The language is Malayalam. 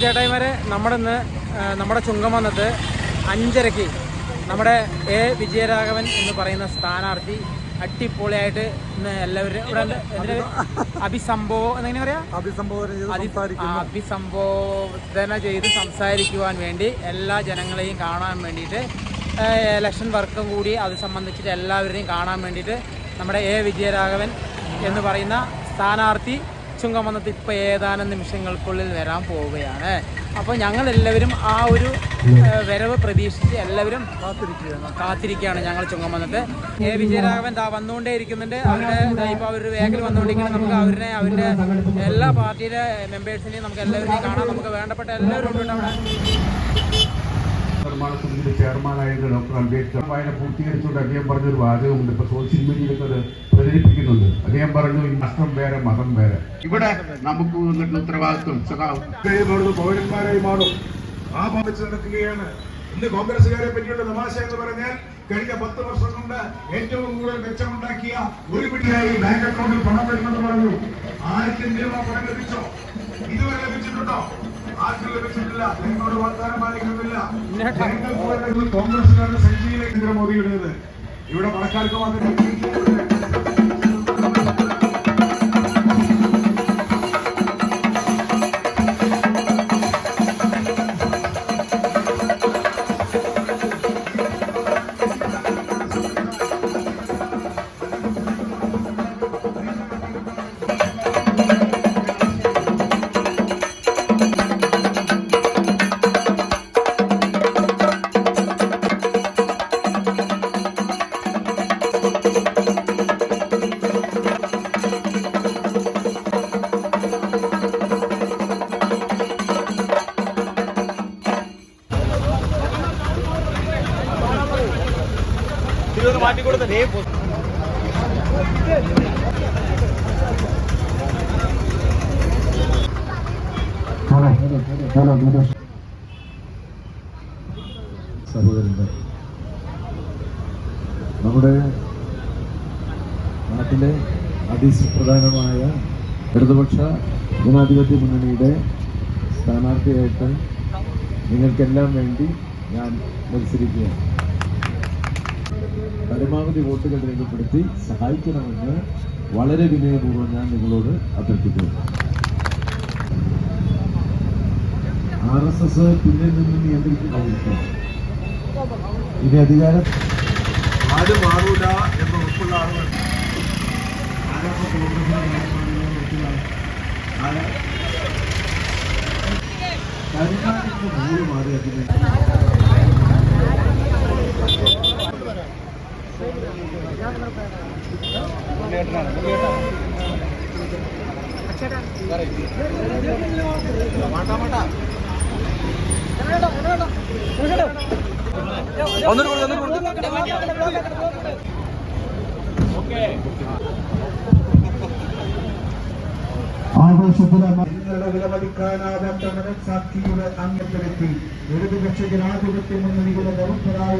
ചേട്ടായിമാരെ നമ്മുടെ ഇന്ന് നമ്മുടെ ചുങ്കം വന്നിട്ട് അഞ്ചരയ്ക്ക്. നമ്മുടെ എ. വിജയരാഘവൻ എന്ന് പറയുന്ന സ്ഥാനാർത്ഥി അടിപൊളിയായിട്ട് എല്ലാവരും ഇവിടെ അഭിസംഭവം എന്നെങ്ങനെ പറയാ? അഭിസംബോധന ചെയ്ത് സംസാരിക്കുവാൻ വേണ്ടി എല്ലാ ജനങ്ങളെയും കാണാൻ വേണ്ടിയിട്ട് ഇലക്ഷൻ വർക്കും കൂടി അത് സംബന്ധിച്ചിട്ട് എല്ലാവരെയും കാണാൻ വേണ്ടിയിട്ട് നമ്മുടെ എ. വിജയരാഘവൻ എന്ന് പറയുന്ന സ്ഥാനാർത്ഥി ചുങ്കമന്നത്ത് ഇപ്പോൾ ഏതാനും നിമിഷങ്ങൾക്കുള്ളിൽ വരാൻ പോവുകയാണ്. അപ്പോൾ ഞങ്ങൾ എല്ലാവരും ആ ഒരു വരവ് പ്രതീക്ഷിച്ച് എല്ലാവരും കാത്തിരിക്കുകയാണ്. കാത്തിരിക്കുകയാണ് ഞങ്ങൾ ചുങ്കമന്നത്ത്. എ വിജയരാഘവൻ ദാ വന്നുകൊണ്ടേ ഇരിക്കുന്നുണ്ട് അവരുടെ ഇപ്പോൾ അവർ വേഗത്തിൽ വന്നുകൊണ്ടിരിക്കുന്നത് നമുക്ക് അവരുടെ അവരുടെ എല്ലാ പാർട്ടിയിലെ മെമ്പേഴ്സിനെയും നമുക്ക് എല്ലാവരെയും കാണാം. നമുക്ക് വേണ്ടപ്പെട്ട എല്ലാവരും ഉണ്ട് അവിടെ. നിർമ്മാണ സമിതിയുടെ ചെയർമാനായിരുന്ന ഡോക്ടർ അംബേദ്കർ വായന പൂർത്തീകരിച്ചുകൊണ്ട് അദ്ദേഹം പറഞ്ഞൊരു വാചകമുണ്ട് ഇപ്പൊ സോഷ്യൽ മീഡിയയിലൊക്കെ അത് പ്രചരിപ്പിക്കുന്നുണ്ട്. അദ്ദേഹം പറഞ്ഞു ഈ വേറെ മതം വേറെ. ഇവിടെ നമുക്ക് ഉത്തരവാദിത്വം പൗരന്മാരായി മാറും. ആ ഭാവിച്ച് നടക്കുകയാണ്. ഇന്ന് കോൺഗ്രസുകാരെ പറ്റിയുള്ള തമാശ എന്ന് പറഞ്ഞാൽ കഴിഞ്ഞ പത്ത് വർഷം കൊണ്ട് ഏറ്റവും കൂടുതൽ മെച്ചമുണ്ടാക്കിയ ഒരു പിടിയായി ബാങ്ക് അക്കൗണ്ടിൽ പണം വരുമെന്ന് പറഞ്ഞു. ആർക്കെങ്കിലും ആ പണം ലഭിച്ചോ? ഇതുവരെ ലഭിച്ചിട്ടുണ്ടോ? ആർക്കും ലഭിച്ചിട്ടില്ല. നിങ്ങളോട് വാഗ്ദാനം പാലിക്കുന്നില്ല. കോൺഗ്രസുകാരുടെ സഞ്ചിയിലേക്ക് നരേന്ദ്രമോദിയുടേത് ഇവിടെ പണക്കാർക്ക് മാത്രമേ സഹോദരന്മാർ നമ്മുടെ നാട്ടിലെ അതിസുപ്രധാനമായ ഇടതുപക്ഷ ജനാധിപത്യ മുന്നണിയുടെ സ്ഥാനാർത്ഥിയായിട്ട് നിങ്ങൾക്കെല്ലാം വേണ്ടി ഞാൻ മത്സരിക്കുകയാണ്. പരമാവധി വോട്ടുകൾ രേഖപ്പെടുത്തി സഹായിക്കണമെന്ന് വളരെ വിനയപൂർവം ഞാൻ നിങ്ങളോട് അഭ്യർത്ഥിക്കുന്നു. ആർ എസ് എസ് പിന്നിൽ നിന്ന് നിയന്ത്രിക്കുന്ന ഇനി അധികാരം ആരും മാറൂല എന്ന് ഉറപ്പുള്ള ആളുകൾ. കരുണാകരന്റെ മൂന്ന് മാറി അതിനെ നിങ്ങളുടെ വിലമതിക്കാനാവാത്ത മനസാക്ഷിയുടെ അങ്ങത്തിലെത്തി ഇടതുപക്ഷ ജനാധിപത്യ മുന്നണിയുടെ നിരന്തരായ